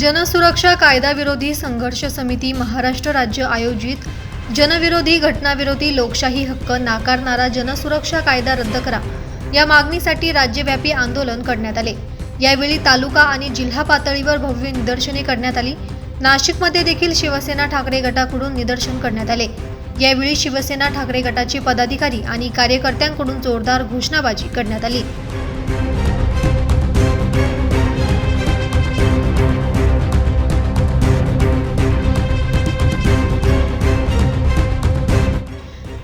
जनसुरक्षा कायदाविरोधी संघर्ष समिती महाराष्ट्र राज्य आयोजित जनविरोधी घटनाविरोधी लोकशाही हक्क नाकारणारा जनसुरक्षा कायदा रद्द करा. या मागणीसाठी राज्यव्यापी आंदोलन करण्यात आले. यावेळी तालुका आणि जिल्हा पातळीवर भव्य निदर्शने करण्यात आली. नाशिकमध्ये देखील शिवसेना ठाकरे गटाकडून निदर्शन करण्यात आले. यावेळी शिवसेना ठाकरे गटाचे पदाधिकारी आणि कार्यकर्त्यांकडून जोरदार घोषणाबाजी करण्यात आली.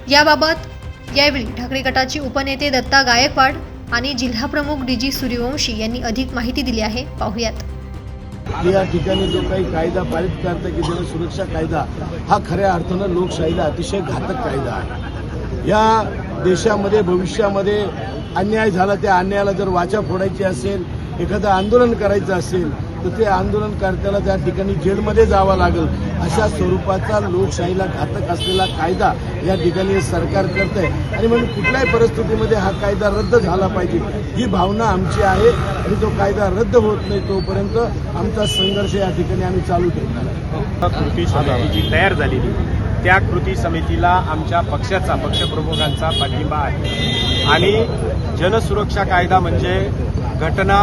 याबाबत यावेळी ठाकरे गटाचे उपनेते दत्ता गायकवाड आणि जिल्हाप्रमुख डी जी सूर्यवंशी यांनी अधिक माहिती दिली आहे. पाहुयात. या ठिकाणी जो काही कायदा पारित करता की जन सुरक्षा कायदा हा खऱ्या अर्थानं लोकशाहीला अतिशय घातक कायदा आहे. या देशामध्ये भविष्यामध्ये अन्याय झाला त्या अन्यायाला जर वाचा फोडायची असेल एखादं आंदोलन करायचं असेल तर ते आंदोलनकर्त्याला त्या ठिकाणी जेलमध्ये जावं लागेल. अशा स्वरूपाचा लोकशाहीला घातक असलेला कायदा या ठिकाणी सरकार करत आहे आणि म्हणून कुठल्याही परिस्थितीमध्ये हा कायदा रद्द झाला पाहिजे. ही भावना आमची आहे आणि तो कायदा रद्द होत नाही तोपर्यंत आमचा संघर्ष या ठिकाणी आम्ही चालू ठेवणार कृती समिती जी तयार झालेली त्या कृती समितीला आमच्या पक्षाचा पक्षप्रमुखांचा पाठिंबा आहे. आणि जनसुरक्षा कायदा म्हणजे घटना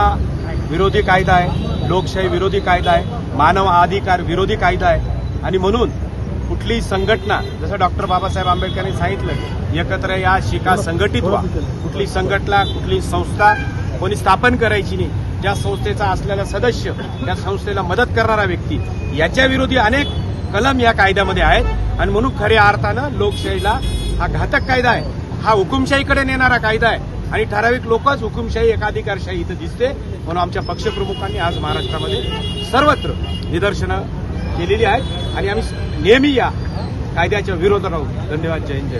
विरोधी कायदा आहे लोकशाही विरोधी कायदा आहे मानव अधिकार विरोधी कायदा आहे. आणि म्हणून कुठलीही संघटना जसं डॉक्टर बाबासाहेब आंबेडकरांनी सांगितलं एकत्र या शिका संघटित व्हा. कुठली संघटना कुठली संस्था कोणी स्थापन करायची नाही. ज्या संस्थेचा असलेला सदस्य त्या संस्थेला मदत करणारा व्यक्ती याच्या विरोधी अनेक कलम या कायद्यामध्ये आहेत. आणि म्हणून खऱ्या अर्थानं लोकशाहीला हा घातक कायदा आहे. हा हुकुमशाहीकडे नेणारा कायदा आहे. आणि ठराविक लोकच हुकुमशाही एकाधिकारशाही इथं दिसते. म्हणून आमच्या पक्षप्रमुखांनी आज महाराष्ट्रामध्ये सर्वत्र निदर्शनं केलेली आहेत. आणि आम्ही नेहमी या कायद्याच्या विरोधात राहू. धन्यवाद. जय हिंद जय